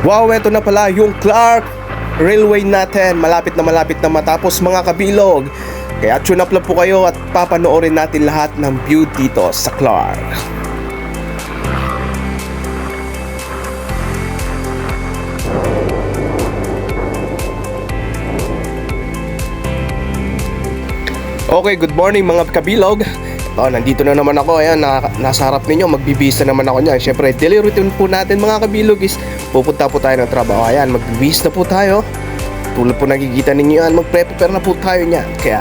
Wow, eto na pala yung Clark Railway natin. Malapit na malapit na matapos mga kabilog. Kaya tune up lang po kayo at papanoorin natin lahat ng view dito sa Clark. Okay, good morning mga kabilog. Oh, nandito na naman ako. Ayan, na, nasa harap ninyo. Magbibisa naman ako niyan. Siyempre, daily routine po natin mga kabilog is pupunta po tayo ng trabaho. Ayan, magbibis na po tayo. Tulad po nakikita ninyo yan, magpre-prepare na po tayo niyan. Kaya,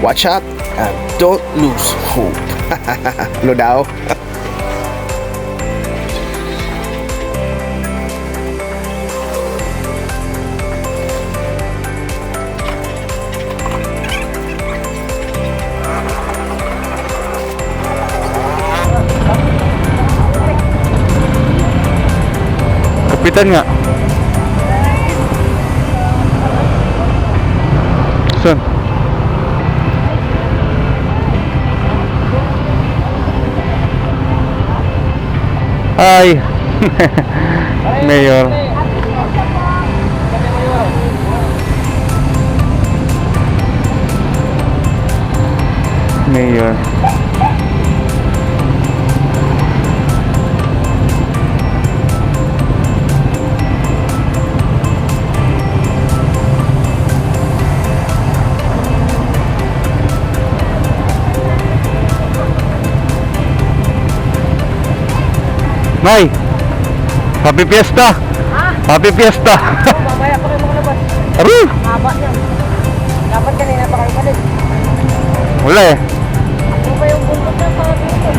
watch out and don't lose hope. ano daw? Kapitan nga. Saan? Hi. Mayor. Mayor. May. Happy Fiesta. Happy Fiesta. Mamaya pa kayo makalabas. Aru. Haba niya. Dapat kanina pa kayo palit. Wala eh. Ano ba yung bundok na para dito?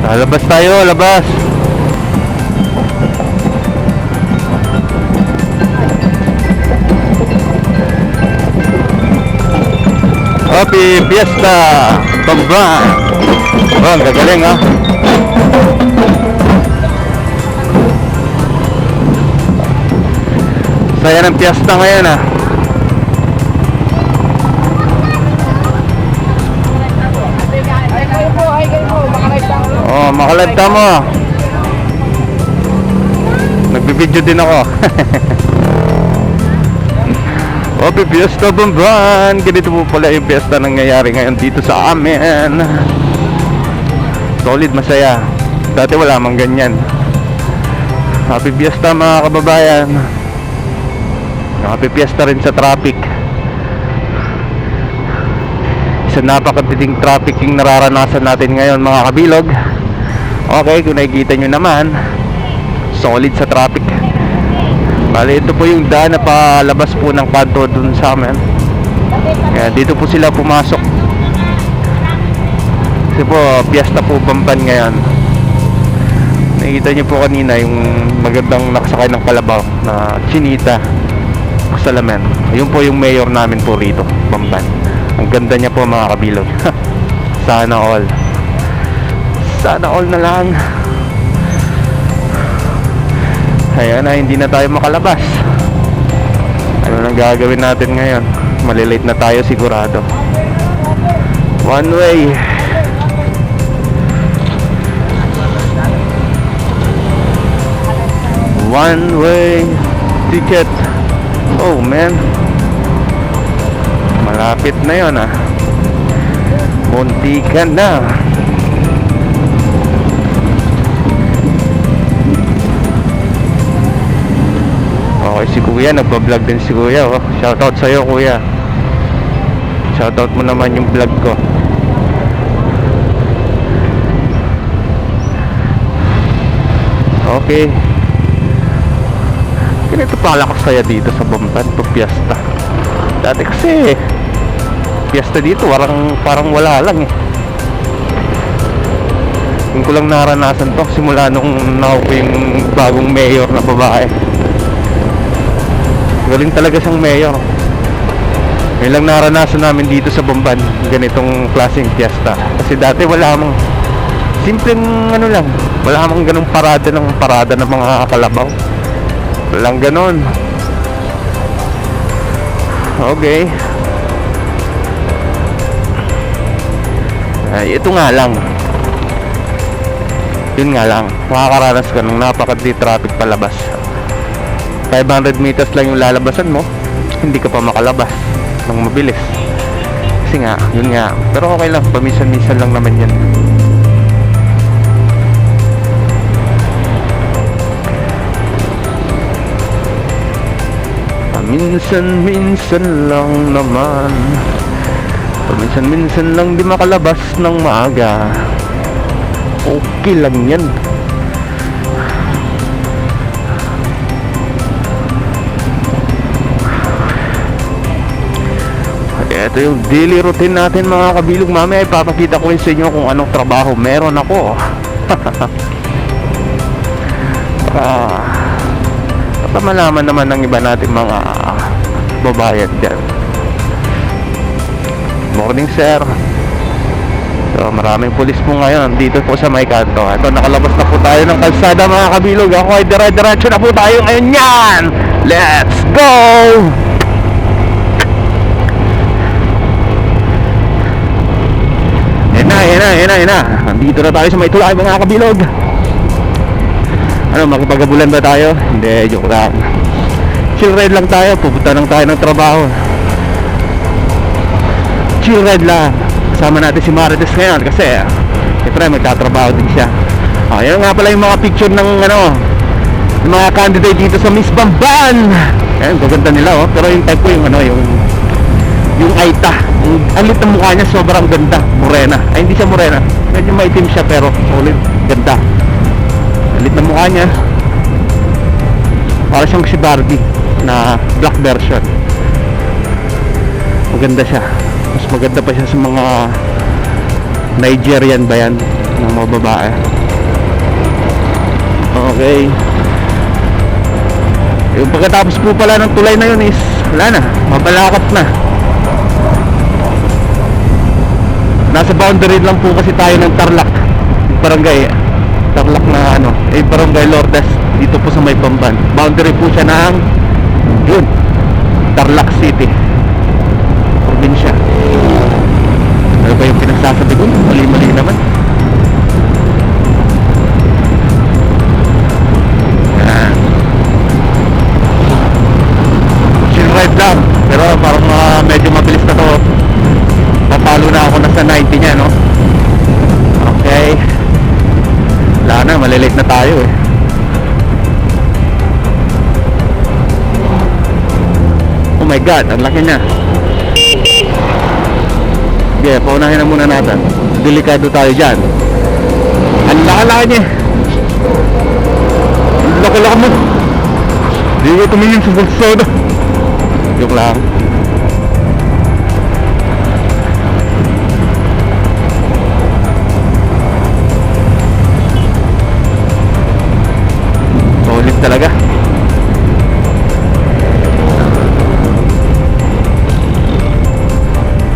Lalabas tayo, labas. Happy Fiesta! Tumba! Oh, ang gagaling ah. Saya ng piyesta ngayon ah. Makalive lang. Oh, makalive ka mo. Nagbibideo din ako. Happy Fiesta Bamban! Ganito po pala yung fiesta nangyayari ngayon dito sa amin. Solid, masaya. Dati wala mang ganyan. Happy Fiesta mga kababayan. Happy Fiesta rin sa traffic. Isa napakatinding traffic yung nararanasan natin ngayon mga kabilog. Okay, kung nakikita nyo naman, solid sa traffic. Bali, ito po yung daan na palabas po ng kanto dun sa amin. Kaya dito po sila pumasok. Kasi po, piyesta po Bamban ngayon. Nakikita nyo po kanina yung magandang nakasakay ng kalabaw na chinita salamin. Yun po yung mayor namin po rito, Bamban. Ang ganda niya po mga kabilog. Sana all. Sana all na lang. Ayan na, hindi na tayo makalabas. Ano nang gagawin natin ngayon? Malilate na tayo sigurado. One way. One way ticket. Oh man. Malapit na yon ah. Munti ka na. Okay, si Kuya, nagpa-vlog din si Kuya. Oh. Shoutout sa'yo, Kuya. Shoutout mo naman yung vlog ko. Okay. Ganito pala ako saya dito sa Bamban pag piyesta. Dati kasi, piyesta dito, parang, parang wala lang eh. Yung ko lang naranasan to simula nung naupo yung bagong mayor na babae. Galing talaga siyang mayor. Yun lang naranasan namin dito sa Bamban, ganitong klaseng fiesta. Kasi dati wala mong simpleng ano lang, wala mong ganung parada ng parada ng mga kalabaw. Walang ganon. Okay. Ay, ito nga lang. Yun nga lang, makakaranas ka ng napakadli traffic palabas. 500 meters lang yung lalabasan mo, hindi ka pa makalabas ng mabilis. Kasi nga, yun nga. Pero okay lang, paminsan-minsan lang naman yan. Paminsan-minsan lang naman Paminsan-minsan lang di makalabas ng maaga Okay lang yan Ito yung daily routine natin mga kabilog. Mamaya ipapakita ko sa inyo kung anong trabaho meron ako. Para Para malaman naman ng iba natin mga babayan dyan. Morning sir. So maraming pulis po ngayon dito po sa may kanto. Ito nakalabas na po tayo ng kalsada mga kabilog. Ako ay dire-diretso na po tayo ngayon. Yan! Let's go! Yan na, yan na, yan na, tayo sa may tulay mga kabilog. Ano, makipagabulan ba tayo? Hindi, joke lang. Chill ride lang tayo, pupunta lang tayo ng trabaho. Chill ride lang. Kasama natin si Marites ngayon kasi Siyempre magtatrabaho din siya. Oh, Yan nga pala yung mga picture ng ano Yung mga candidate dito sa Miss Bamban. Ayan, gaganda nila oh. Pero yung type ko yung ano, yung yung Aita. Yung, ang lit ng mukha niya sobrang ganda. Morena. Ay hindi siya morena. Medyo maitim siya pero solid. Ganda. Ang lit ng mukha niya. Para siyang si Barbie na black version. Maganda siya. Mas maganda pa siya sa mga Nigerian ba yan? Ng mga babae. Okay. Yung pagkatapos po pala ng tulay na yun is wala na. Mabalakot na nasa boundary lang po kasi tayo ng Tarlac barangay. Tarlac na ano eh barangay Lourdes dito po sa may Pamban. Boundary po siya ng yun Tarlac City god ang laki niya. Sige paunahin na muna natin. Delikado tayo dyan. Ang laki-laki niya. Ang laki-laki mo. Hindi ko tumingin sa bulso no joke lang. Solid talaga.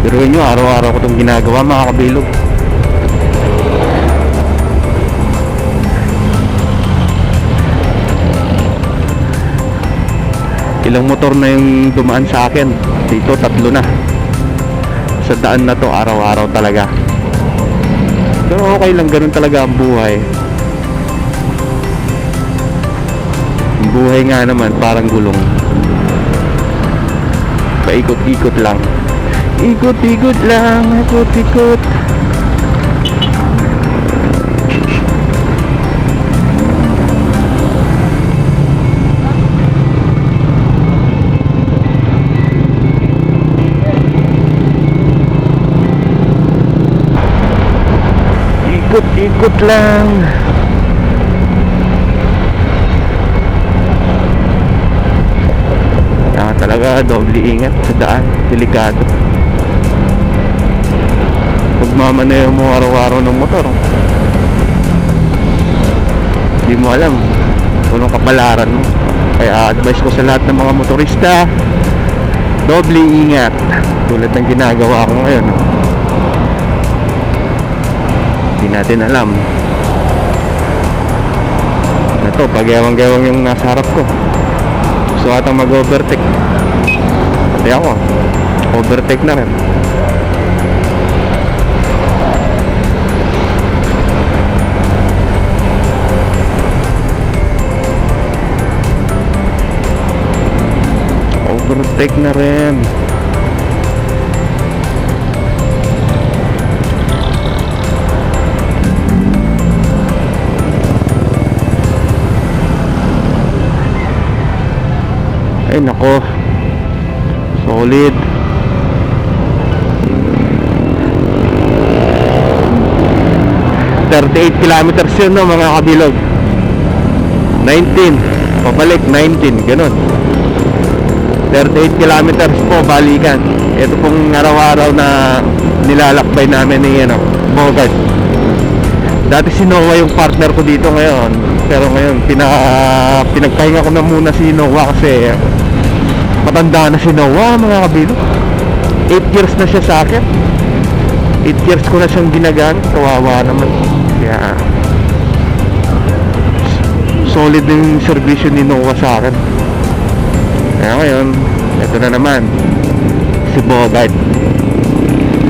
Pero nyo, araw-araw ko itong ginagawa mga kabilog. Ilang motor na yung dumaan sa akin. Dito, tatlo na. Sa daan na to, araw-araw talaga. Pero okay lang, ganun talaga ang buhay. Ang buhay nga naman parang gulong paikot-ikot lang ikot-ikot lang ikot-ikot. Ikot-ikot lang. Kailangan talaga doble ingat sa daan, delikado. Pagmamaneho mo araw-araw ng motor. Hindi mo alam kung kapalaran mo. Kaya advice ko sa lahat ng mga motorista, doble ingat. Tulad ng ginagawa ko ngayon. Hindi natin alam. Na to, pag-ewang-gewang yung nasa harap ko gusto atang mag-overtake pati ako overtake na rin Overtake na rin. Ay nako. Solid. Thirty-eight kilometers yun no mga kabilog. 19. Pabalik 19. Ganon. 38 kilometers po balikan. Ito pong araw-araw na nilalakbay namin ni ano, Bogart. Dati si Noah yung partner ko dito ngayon. Pero ngayon, pina, pinagpahinga ko na muna si Noah kasi matanda na si Noah mga kabilo. 8 years na siya sa akin. 8 years ko na siyang ginagamit. Kawawa naman. Kaya solid yung servisyo ni Noah sa akin. Kaya ngayon, ito na naman si Bogart.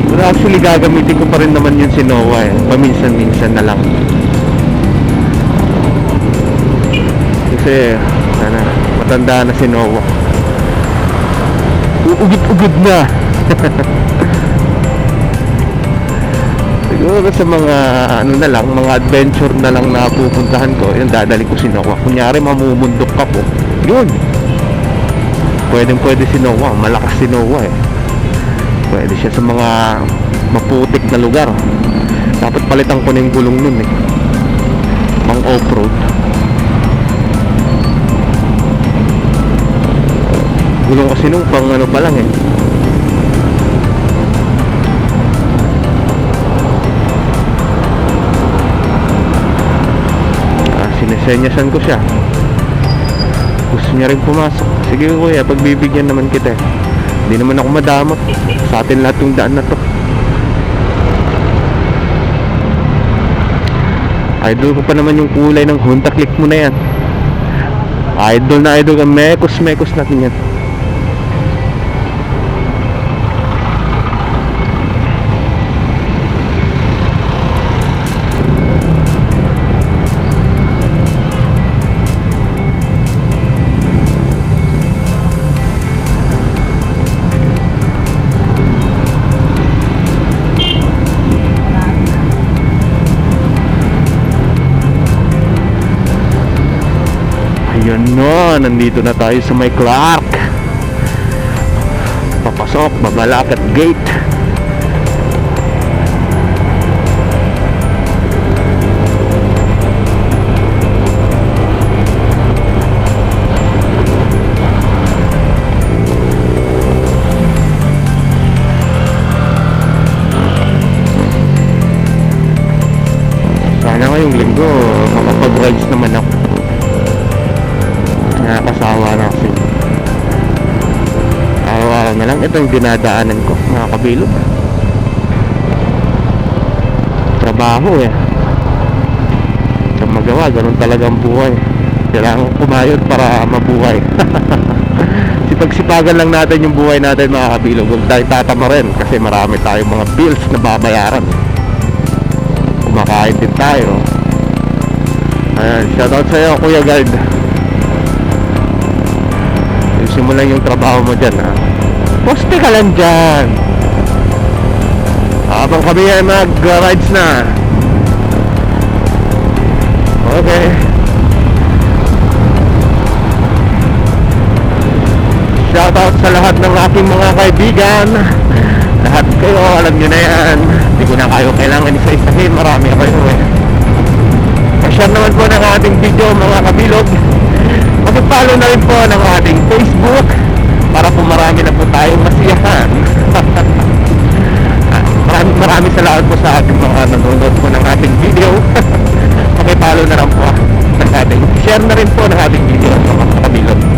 Pero actually gagamitin ko pa rin naman yun si Noah eh. Paminsan-minsan na lang. Kasi, ano, matanda na si Noah. Uugid-ugid na. Siguro sa mga ano na lang, mga adventure na lang na pupuntahan ko, yun dadali ko si Noah. Kunyari mamumundok ako, yun. Pwedeng pwede si Noah, malakas si Noah eh. Pwede siya sa mga maputik na lugar. Dapat palitan ko na yung gulong nun eh. Pang off-road. Gulong kasi nung pang ano pa lang eh. Ah, sinesenyasan ko siya. Gusto niya rin pumasok. Sige kuya, pagbibigyan naman kita eh. Hindi naman ako madamot. Sa atin lahat yung daan na to. Idol ko pa naman yung kulay ng Honda Click mo na yan. Idol na idol ka. Mekos-mekos natin yan. No, nandito na tayo sa may Clark. Papasok, babalak at gate. Sana ngayong linggo, Araw-araw na lang. Ito yung dinadaanan ko, mga kabilog. Trabaho eh. Sa magawa, ganun talaga ang buhay. Kailangan kumayod para mabuhay. Sipagsipagan lang natin yung buhay natin mga kabilog. Huwag tayo tatama rin kasi marami tayong mga bills na babayaran. Kumakain din tayo. Ayan, shoutout sa'yo Kuya Guard. Simulan yung trabaho mo dyan ha. Poste ka lang dyan. Habang kami ay mag-rides na. Okay. Shoutout sa lahat ng aking mga kaibigan. Lahat kayo, alam nyo na yan. Hindi ko na kayo kailangan isa-isahin. Marami kayo eh. Pa-share naman po ng ating video mga kabilog. Mag-follow na rin po ng ating Facebook para po marami na po tayong masiyahan. Ah, maraming maraming salamat po sa ating mga nanonood po ng ating video. Pakipollow na lang po ng ating share na rin po ng ating video mga kabilog.